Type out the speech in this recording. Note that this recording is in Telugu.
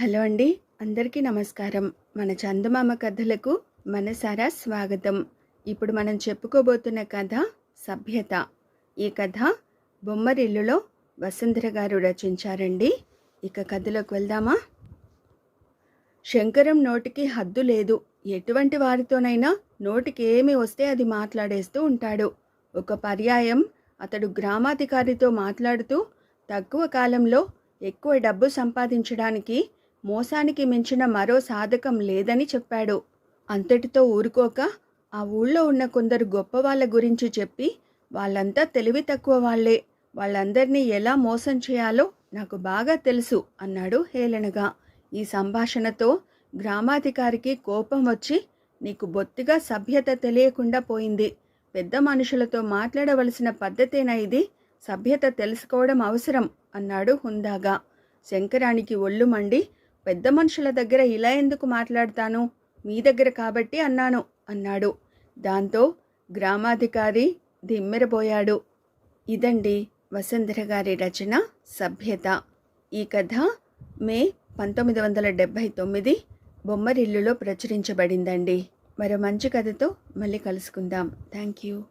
హలో అండి. అందరికీ నమస్కారం. మన చందమామ కథలకు మనసారా స్వాగతం. ఇప్పుడు మనం చెప్పుకోబోతున్న కథ సభ్యత. ఈ కథ బొమ్మరిల్లులో వసుంధర గారు రచించారండి. ఇక కథలోకి వెళ్దామా? శంకరం నోటికి హద్దు లేదు. ఎటువంటి వారితోనైనా నోటికి ఏమి వస్తే అది మాట్లాడేస్తూ ఉంటాడు. ఒక పర్యాయం అతడు గ్రామాధికారితో మాట్లాడుతూ తక్కువ కాలంలో ఎక్కువ డబ్బు సంపాదించడానికి మోసానికి మించిన మరో సాధకం లేదని చెప్పాడు. అంతటితో ఊరుకోక ఆ ఊళ్ళో ఉన్న కొందరు గొప్ప వాళ్ళ గురించి చెప్పి వాళ్ళంతా తెలివి తక్కువ వాళ్ళే. వాళ్ళందరినీ ఎలా మోసం చేయాలో నాకు బాగా తెలుసు అన్నాడు హేళనగా. ఈ సంభాషణతో గ్రామాధికారికి కోపం వచ్చి నీకు బొత్తిగా సభ్యత తెలియకుండా పోయింది. పెద్ద మనుషులతో మాట్లాడవలసిన పద్ధతేనా ఇది? సభ్యత తెలుసుకోవడం అవసరం అన్నాడు హుందాగా. శంకరానికి ఒళ్ళు మండి పెద్ద మనుషుల దగ్గర ఇలా ఎందుకు మాట్లాడతాను? మీ దగ్గర కాబట్టి అన్నాను అన్నాడు. దాంతో గ్రామాధికారి దిమ్మెరబోయాడు ఇదండి వసుంధర గారి రచన సభ్యత. ఈ కథ మే పంతొమ్మిది వందల డెబ్భై తొమ్మిది బొమ్మరిల్లులో ప్రచురించబడిందండి. మరో మంచి కథతో మళ్ళీ కలుసుకుందాం. Thank you